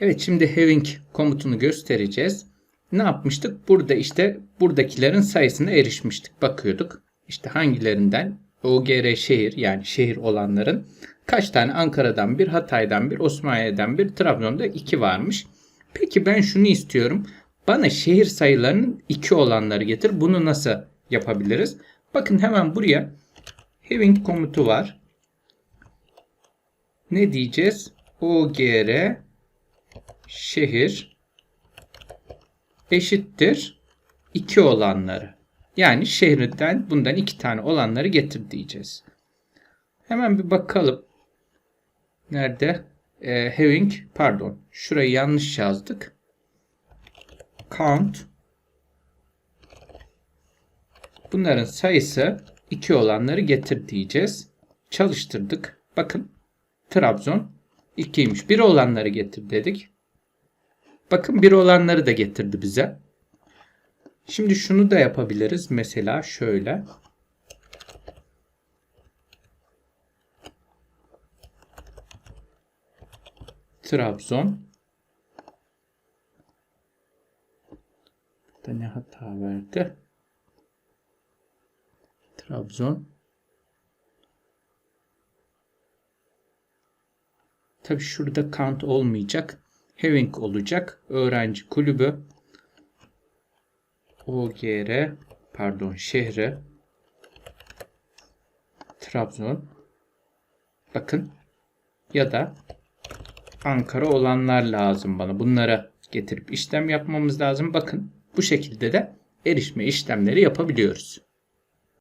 Evet şimdi having komutunu göstereceğiz. Ne yapmıştık? Burada işte buradakilerin sayısına erişmiştik. Bakıyorduk. İşte hangilerinden OGR şehir yani şehir olanların kaç tane Ankara'dan bir, Hatay'dan bir, Osmaniye'den bir, Trabzon'da iki varmış. Peki ben şunu istiyorum. Bana şehir sayılarının iki olanları getir. Bunu nasıl yapabiliriz? Bakın hemen buraya having komutu var. Ne diyeceğiz? OGR şehir eşittir 2 olanları. Yani şehirden bundan 2 tane olanları getir diyeceğiz. Hemen bir bakalım. Nerede? Ee, having pardon. Şurayı yanlış yazdık. Count Bunların sayısı 2 olanları getir diyeceğiz. Çalıştırdık. Bakın Trabzon 2'ymiş. 1 olanları getir dedik. Bakın 1 olanları da getirdi bize. Şimdi şunu da yapabiliriz. Mesela şöyle. Trabzon. Da ne hata verdi? Trabzon. Tabi şurada count olmayacak. Having olacak. Öğrenci kulübü. OGR pardon şehri Trabzon bakın ya da Ankara olanlar lazım bana. Bunlara getirip işlem yapmamız lazım. Bakın bu şekilde de erişme işlemleri yapabiliyoruz.